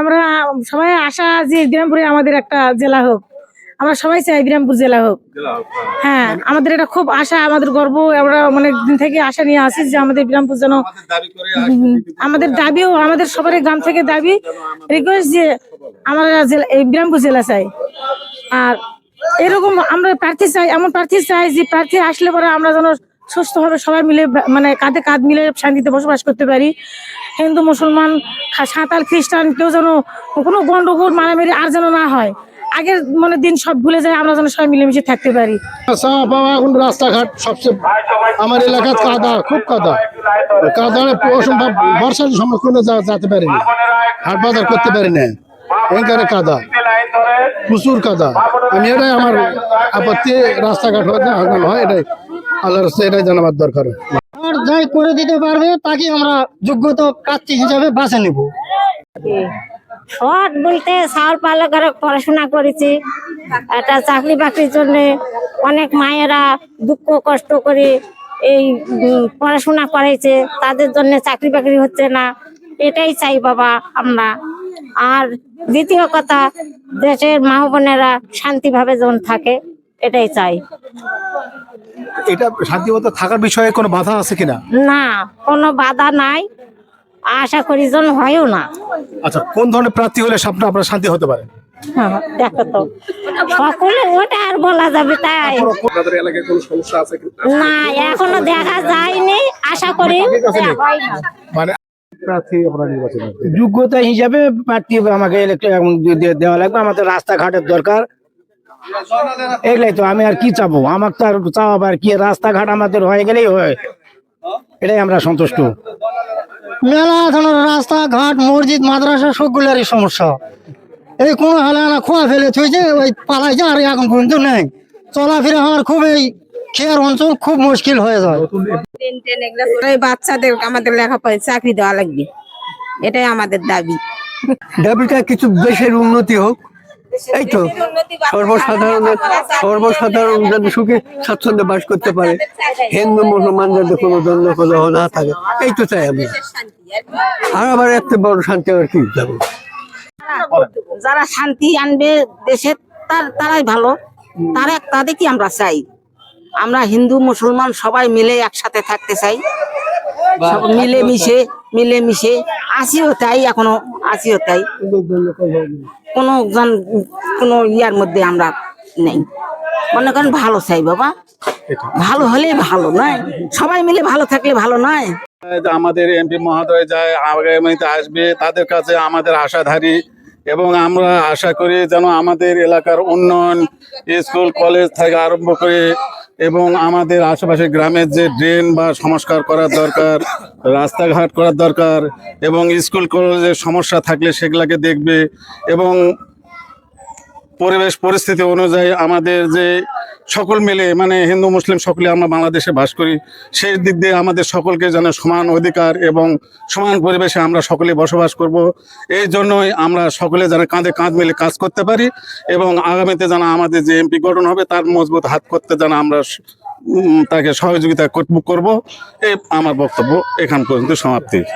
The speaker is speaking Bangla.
আমরা সবাই আশা যে বিরামপুরে আমাদের একটা জেলা হোক। আমরা সবাই চাই বিরামপুর জেলা হোক। হ্যাঁ। আমাদের এটা খুব আশা আমাদের গর্ব। আমরা অনেক দিন থেকে আশা নিয়ে আসি যে আমাদের বিরামপুর যেন আমাদের দাবিও আমাদের সবার গ্রাম থেকে দাবি। রিকোয়েস্ট যে আমরা এই বিরামপুর জেলা চাই। আর এরকম আমরা প্রার্থী চাই এমন প্রার্থী চাই যে প্রার্থী আসলে পরে আমরা যেন সুস্থভাবে সবাই মিলে মানে কাঁধে কাঁধ মিলে শান্তিতে বসবাস করতে পারি। হিন্দু, মুসলমান সাঁতাল খ্রিস্টান, কেউ যেন কোনো গন্ডগোল, মারামারি আর যেন না হয়, আগের মানে দিন সব ভুলে যায়, আমরা যেন সবাই মিলেমিশে থাকতে পারি। এখন রাস্তাঘাট সবচেয়ে আমার এলাকার কাদা, খুব কাদা। কাদা অসম্ভব, বর্ষার যা- যেতে পারি না, হাট বাজার করতে পারি না। এখানে কাদা, প্রচুর কাদা। আমি এটাই আমার আপত্তি, রাস্তাঘাট হয় এটাই। আল্লাহর রাস্তায় জানাবার দরকার। আর যাই করে দিতে পারবে তাকে আমরা যোগ্যতা প্রার্থী হিসাবে বাছে নেব। শখ বলতে সাল পালো করে পড়াশোনা করেছি। একটা চাকরি বাকরির জন্য অনেক মায়েরা দুঃখ কষ্ট করে এই পড়াশোনা করেছে তাদের জন্য চাকরি বাকরি হচ্ছে না। এটাই চাই বাবা আমরা। আর দ্বিতীয় কথা দেশের মা বোনেরা শান্তিভাবে যেমন থাকে এটাই চাই। এটা শান্তিমতো থাকার বিষয়ে কোনো বাধা আছে কিনা? না কোনো বাধা নাই। আশা করি যেন হয়ও না। আচ্ছা কোন ধরনের প্রার্থী হলে সামনে আপনার শান্তি হতে পারে? হ্যাঁ, দেখো তো। সকলে ওটা আর বলা যাবে তাই। আপনাদের এলাকায় কোনো সমস্যা আছে না এখনও দেখা যায়নি। আশা করি মানে যোগ্যতা হিসাবে প্রার্থী আমাকে ইলেকট্রিক দেওয়া লাগবে। আমাদের রাস্তাঘাটের দরকার। এগুলাই তো আমি আর কি চাবো? আমার তো আর চাওয়া আর কি রাস্তাঘাট আমাদের হয়ে গেলেই হয়। এটাই আমরা সন্তুষ্ট। মেলা ধরনের রাস্তাঘাট মসজিদ মাদ্রাসা সবগুলোরই সমস্যা। এই কোনো হালে না খোয়া ফেলে থইছে ওই পালাইছে আর এখন পর্যন্ত নেই। চলাফেরা হওয়ার খুব এই খেয়ার অঞ্চল খুব মুশকিল হয়ে যায়। এই বাচ্চাদের আমাদের লেখাপড়ায় চাকরি দেওয়া লাগবে। এটাই আমাদের দাবি। দাবিটা কিছু দেশের উন্নতি হোক এই তো সর্বসাধারণ সর্বসাধারণ যাতে সুখে স্বাচ্ছন্দ্যে বাস করতে পারে। হিন্দু মুসলমান যাতে কোনো দ্বন্দ্ব কলহ না থাকে। এই তো চাই আমি। আর আবার এত বড় শান্তি আর কি যাব? যারা শান্তি আনবে দেশে তার তারাই ভালো। তারা তাদেরকে আমরা চাই? আমরা হিন্দু মুসলমান সবাই মিলে একসাথে থাকতে চাই। সব মিলে মিশে মিলে আসিও তাই এখনও আসিও তাই। কোনো জন কোনো ইয়ার মধ্যে আমরা নেই। মনে করেন ভালো চাই বাবা। ভালো হলেই ভালো নয়? সবাই মিলে ভালো থাকলে ভালো নয়? আমাদের এমপি মহোদয় যায় আগামীতে আসবে তাদের কাছে আমাদের আশাধারী। এবং আমরা আশা করি যেন আমাদের এলাকার উন্নয়ন স্কুল কলেজ থেকে আরম্ভ করে এবং আমাদের আশেপাশে গ্রামের যে ড্রেন বা সংস্কার করার দরকার, রাস্তাঘাট করার দরকার এবং স্কুল কলেজের সমস্যা থাকলে সেগুলোকে দেখবে এবং পরিবেশ, পরিস্থিতি অনুযায়ী আমাদের যে সকল মিলে মানে হিন্দু, মুসলিম সকলে আমরা বাংলাদেশে বাস করি, সেই দিক দিয়ে আমাদের সকলকে যেন সমান অধিকার এবং সমান পরিবেশে আমরা সকলে বসবাস করব। এই জন্যই আমরা সকলে যেন কাঁধে কাঁধ মিলে কাজ করতে পারি এবং আগামীতে যেন আমাদের যে এমপি গঠন হবে, তার মজবুত হাত করতে যেন আমরা তাকে সহযোগিতা করব। এই আমার বক্তব্য এখান পর্যন্ত সমাপ্তি।